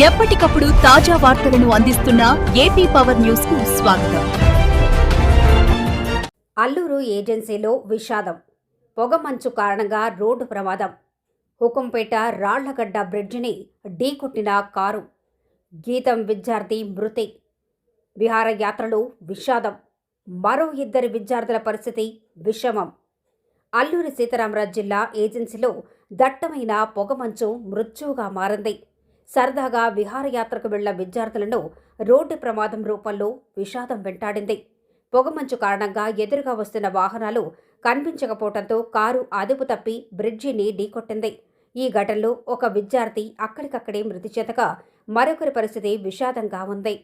ఎప్పటికప్పుడు తాజా వార్తలను అందిస్తున్న ఏపీ పవర్ న్యూస్కు స్వాగతం. అల్లూరు ఏజెన్సీలో విషాదం. పొగమంచు కారణంగా రోడ్డు ప్రమాదం. హుకుంపేట రాళ్ళగడ్డ బ్రిడ్జిని ఢీకొట్టిన కారు. గీతం విద్యార్థి మృతి. విహారయాత్రలో విషాదం. మరో ఇద్దరి విద్యార్థుల పరిస్థితి విషమం. అల్లూరి సీతారామరాజు జిల్లా ఏజెన్సీలో దట్టమైన పొగమంచు మృత్యువుగా మారింది. సరదాగా విహారయాత్రకు వెళ్ళ విద్యార్థులను రోడ్డు ప్రమాదం రూపంలో విషాదం వెంటాడింది. పొగమంచు కారణంగా ఎదురుగా వస్తున్న వాహనాలు కనిపించకపోవడంతో కారు అదుపు తప్పి బ్రిడ్జిని ఢీకొట్టింది. ఈ ఘటనలో ఒక విద్యార్థి అక్కడికక్కడే మృతి చెందగా మరొకరి పరిస్థితి విషాదంగా ఉంది.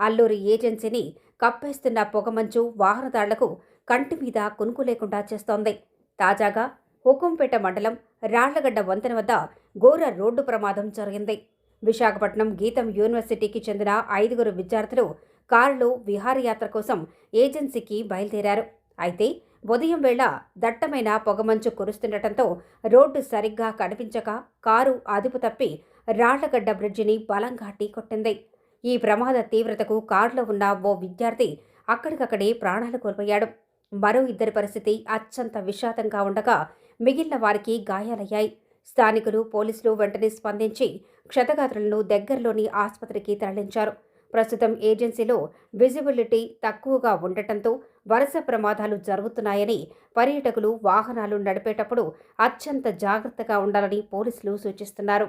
అల్లూరి ఏజెన్సీని కప్పేస్తున్న పొగమంచు వాహనదారులకు కంటి మీద కునుకు లేకుండా చేస్తోంది. తాజాగా హుకుంపేట మండలం రాళ్ళగడ్డ వంతెన వద్ద ఘోర రోడ్డు ప్రమాదం జరిగింది. విశాఖపట్నం గీతం యూనివర్సిటీకి చెందిన ఐదుగురు విద్యార్థులు కారులో విహారయాత్ర కోసం ఏజెన్సీకి బయలుదేరారు. అయితే ఉదయం వేళ దట్టమైన పొగమంచు కురుస్తుండటంతో రోడ్డు సరిగ్గా కనిపించక కారు అదుపు తప్పి రాళ్ళగడ్డ బ్రిడ్జిని బలంగా ఢీకొట్టింది. ఈ ప్రమాద తీవ్రతకు కారులో ఉన్న ఓ విద్యార్థి అక్కడికక్కడే ప్రాణాలు కోల్పోయాడు. మరో ఇద్దరి పరిస్థితి అత్యంత విషాదంగా ఉండగా మిగిలిన వారికి గాయాలయ్యాయి. స్థానికులు పోలీసులు వెంటనే స్పందించి క్షతగాత్రులను దగ్గరలోని ఆసుపత్రికి తరలించారు. ప్రస్తుతం ఏజెన్సీలో విజిబిలిటీ తక్కువగా ఉండటంతో వరుస ప్రమాదాలు జరుగుతున్నాయని పర్యాటకులు వాహనాలు నడిపేటప్పుడు అత్యంత జాగ్రత్తగా ఉండాలని పోలీసులు సూచిస్తున్నారు.